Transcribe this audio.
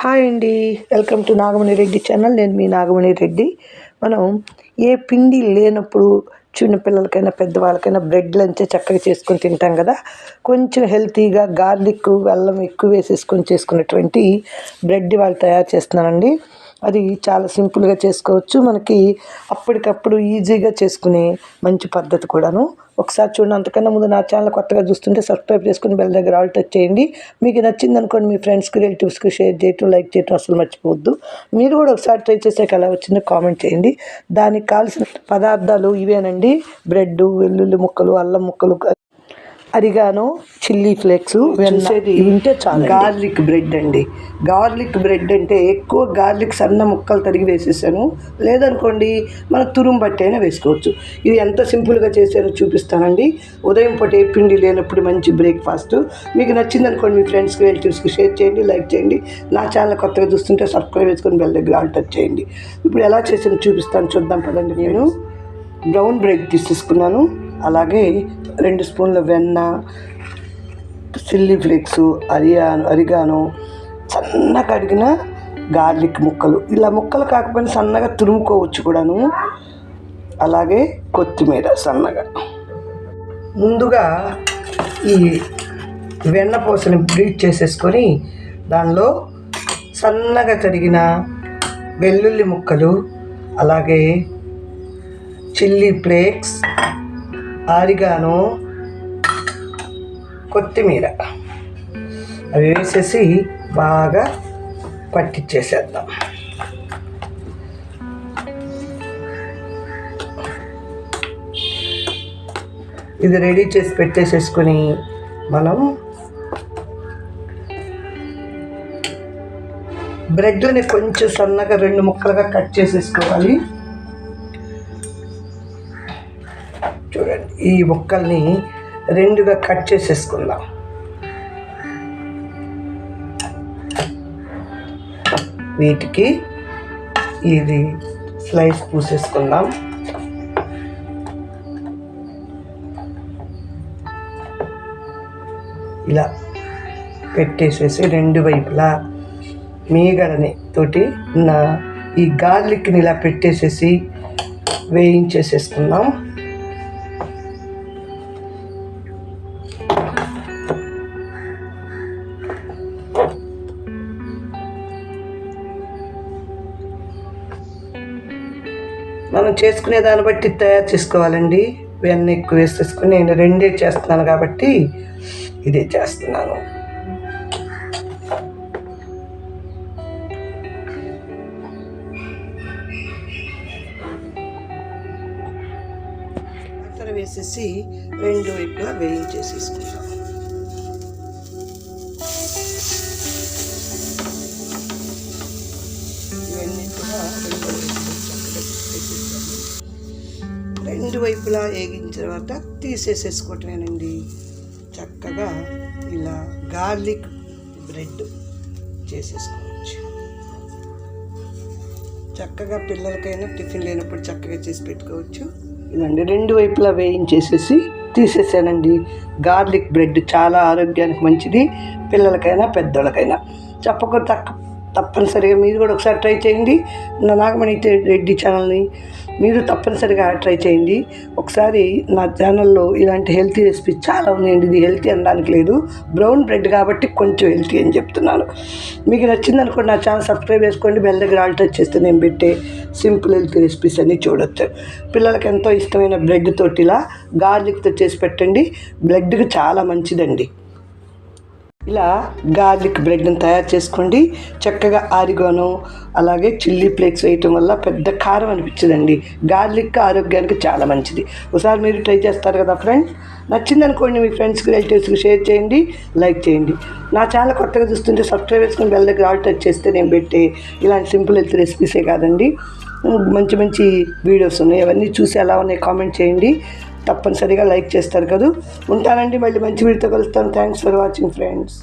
Hi అండి. Welcome to Nagamani Reddy channel. నేను మీ నాగమణి రెడ్డి. మనం ఏ పిండి లేనప్పుడు చిన్నపిల్లలకైనా పెద్దవాళ్ళకైనా బ్రెడ్ లంచే చక్కగా చేసుకొని తింటాం కదా. కొంచెం హెల్తీగా గార్లిక్ వెల్లం ఎక్కువ వేసేసుకొని చేసుకునేటువంటి బ్రెడ్ వాళ్ళు తయారు చేస్తున్నానండి. అది చాలా సింపుల్గా చేసుకోవచ్చు. మనకి అప్పటికప్పుడు ఈజీగా చేసుకునే మంచి పద్ధతి కూడాను. ఒకసారి చూడండి అంతకన్నా ముందు నా ఛానల్ కొత్తగా చూస్తుంటే సబ్స్క్రైబ్ చేసుకుని బెల్ దగ్గర ఆల్ టచ్ చేయండి. మీకు నచ్చింది అనుకోండి మీ ఫ్రెండ్స్కి రిలేటివ్స్కి షేర్ చేయటం లైక్ చేయటం అసలు మర్చిపోవద్దు. మీరు కూడా ఒకసారి ట్రై చేసాక ఎలా వచ్చిందో కామెంట్ చేయండి. దానికి కావాల్సిన పదార్థాలు ఇవేనండి. బ్రెడ్ వెల్లుల్లి ముక్కలు అల్లం ముక్కలు అరిగాను చిల్లీ ఫ్లేక్స్ చూసేది ఉంటే చాలు. గార్లిక్ బ్రెడ్ అండి. గార్లిక్ బ్రెడ్ అంటే ఎక్కువ గార్లిక్ సన్న ముక్కలు తరిగి వేసేసాను. లేదనుకోండి మన తురుము బట్టి అయినా వేసుకోవచ్చు. ఇది ఎంత సింపుల్గా చేసానో చూపిస్తానండి. ఉదయం పూట ఏ పిండి లేనప్పుడు మంచి బ్రేక్ఫాస్ట్. మీకు నచ్చింది అనుకోండి మీ ఫ్రెండ్స్కి రిలేటివ్స్కి షేర్ చేయండి లైక్ చేయండి. నా ఛానల్ కొత్తగా చూస్తుంటే సబ్స్క్రైబ్ చేసుకొని బెల్ దగ్గర ఆల్ టచ్ చేయండి. ఇప్పుడు ఎలా చేసానో చూపిస్తాను. చూద్దాం పదండి నేను. బ్రౌన్ బ్రెడ్ తీసేసుకున్నాను. అలాగే రెండు స్పూన్ల వెన్న చిల్లీ ఫ్లేక్స్ అరియా అరిగాను సన్నగా అడిగిన గార్లిక్ ముక్కలు. ఇలా ముక్కలు కాకపోయినా సన్నగా తురుముకోవచ్చు కూడాను. అలాగే కొత్తిమీర సన్నగా. ముందుగా ఈ వెన్నపూసని బ్లీచ్ చేసేసుకొని దానిలో సన్నగా తరిగిన వెల్లుల్లి ముక్కలు అలాగే చిల్లీ ఫ్లేక్స్ ఆరిగాను. కొత్తిమీర. అవి వేసేసి బాగా పట్టించేసేద్దాం ఇది రెడీ చేసి పెట్టేసేసుకొని మనం బ్రెడ్ని కొంచెం సన్నగా రెండు ముక్కలుగా కట్ చేసేసుకోవాలి. ఈ ఒక్కల్ని రెండుగా కట్ చేసేసుకుందాం. వీటికి ఇది స్లైస్ పూసేసుకుందాం. ఇలా పెట్టేసేసి రెండు వైపులా మీగడని తోటి నా ఈ గార్లిక్ని ఇలా పెట్టేసేసి వేయించేసేసుకుందాం. మనం చేసుకునే దాన్ని బట్టి తయారు చేసుకోవాలండి. వెన్న ఎక్కువ వేసేసుకుని నేను రెండే చేస్తున్నాను కాబట్టి ఇదే చేస్తున్నాను. చక్కెర వేసేసి రెండు వైపులా వేయించేసేసుకుంటాం ఇవన్నీ కూడా రెండు రెండు వైపులా వేగిన తర్వాత తీసేసేసుకోవటమేనండి. చక్కగా ఇలా గార్లిక్ బ్రెడ్ చేసేసుకోవచ్చు. చక్కగా పిల్లలకైనా టిఫిన్ లేనప్పుడు చక్కగా చేసి పెట్టుకోవచ్చు. ఇదండి. రెండు వైపులా వేయించేసేసి తీసేసానండి. గార్లిక్ బ్రెడ్ చాలా ఆరోగ్యానికి మంచిది పిల్లలకైనా పెద్దోళ్ళకైనా. చెప్పకుండా తక్క తప్పనిసరిగా మీరు కూడా ఒకసారి ట్రై చేయండి. నా నాగమణి రెడ్డి ఛానల్ని మీరు తప్పనిసరిగా ట్రై చేయండి. ఒకసారి నా ఛానల్లో ఇలాంటి హెల్తీ రెసిపీస్ చాలా ఉన్నాయండి. ఇది హెల్తీ అనడానికి లేదు. బ్రౌన్ బ్రెడ్ కాబట్టి కొంచెం హెల్తీ అని చెప్తున్నాను. మీకు నచ్చింది అనుకోండి నా ఛానల్ సబ్స్క్రైబ్ చేసుకోండి. బెల్ దగ్గర ఆల్ టచ్ చేస్తే నేను పెట్టే సింపుల్ హెల్తీ రెసిపీస్ అన్నీ చూడొచ్చు. పిల్లలకి ఎంతో ఇష్టమైన బ్రెడ్ తోటిలా గార్లిక్తో చేసి పెట్టండి. బ్లడ్కి చాలా మంచిదండి. ఇలా గార్లిక్ బ్రెడ్ని తయారు చేసుకోండి. చక్కగా ఆరిగాను అలాగే చిల్లీ ఫ్లేక్స్ వేయటం వల్ల పెద్ద కారం అనిపించదండి. గార్లిక్ ఆరోగ్యానికి చాలా మంచిది. ఒకసారి మీరు ట్రై చేస్తారు కదా ఫ్రెండ్స్? నచ్చింది అనుకోండి మీ ఫ్రెండ్స్కి రిలేటివ్స్కి షేర్ చేయండి లైక్ చేయండి. నా ఛానల్ కొత్తగా చూస్తుంటే సబ్స్క్రైబ్ చేసుకుని బెల్ దగ్గర ఆల్ టచ్ చేస్తే నేను పెట్టే ఇలాంటి సింపుల్ హెల్త్ రెసిపీసే కాదండి. మంచి మంచి వీడియోస్ ఉన్నాయి. అవన్నీ చూసి ఎలా ఉన్నాయి కామెంట్ చేయండి. తప్పనిసరిగా లైక్ చేస్తారు కదా. ఉంటానండి మళ్ళీ మంచి వీడితో కలుస్తాను. Thanks for watching friends